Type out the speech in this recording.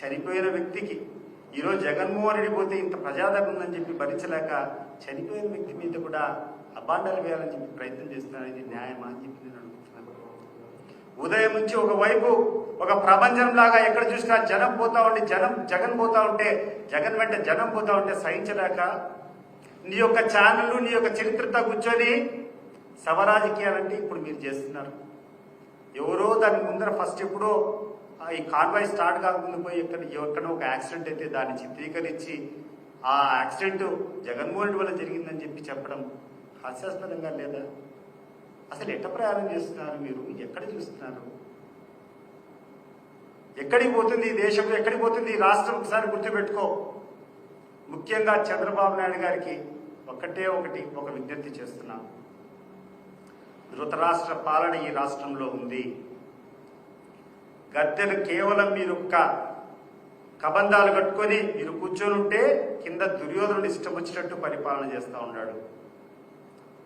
చనిపోయిన వ్యక్తికి ఈరోజు జగన్మోహన్ రెడ్డి పోతే ఇంత ప్రజాదరణ ఉందని చెప్పి భరించలేక చనిపోయిన వ్యక్తి మీద కూడా అబాండాలు వేయాలని చెప్పి ప్రయత్నం చేస్తున్నారు ఇది న్యాయమా అని చెప్పి నేను అనుకుంటున్నాను. ఉదయం నుంచి ఒకవైపు ఒక ప్రపంచం లాగా ఎక్కడ చూసినా జనం పోతా ఉండి జనం జగన్ పోతా ఉంటే జగన్ వెంట జనం పోతా ఉంటే సహించలేక నీ యొక్క ఛానల్ నీ యొక్క చరిత్రతో కూర్చొని సవరాజకీయాలంటే ఇప్పుడు మీరు చేస్తున్నారు. ఎవరో దాని ముందర ఫస్ట్ ఎప్పుడో ఆ ఈ కాన్వాయ్ స్టార్ట్ కాకముందు పోయి ఎక్కడ ఎక్కడ ఒక యాక్సిడెంట్ అయితే దాన్ని చిత్రీకరించి ఆ యాక్సిడెంట్ జగన్మోహన్ రెడ్డి వల్ల జరిగిందని చెప్పి చెప్పడం హాస్యాస్పదంగా లేదా? అసలు ఎట్ట ప్రయాణం చేస్తున్నారు మీరు? ఎక్కడ చూస్తున్నారు? ఎక్కడికి పోతుంది ఈ దేశం ఎక్కడికి పోతుంది ఈ రాష్ట్రం? ఒకసారి గుర్తుపెట్టుకో. ముఖ్యంగా చంద్రబాబు నాయుడు గారికి ఒకటే ఒకటి ఒక విజ్ఞప్తి చేస్తున్నాను. ధృతరాష్ట్ర పాలన ఈ రాష్ట్రంలో ఉంది. గద్దెలు కేవలం మీరు ఒక్క కబంధాలు కట్టుకొని మీరు కూర్చొని ఉంటే కింద దుర్యోధనుడు ఇష్టం వచ్చినట్టు పరిపాలన చేస్తూ ఉన్నాడు.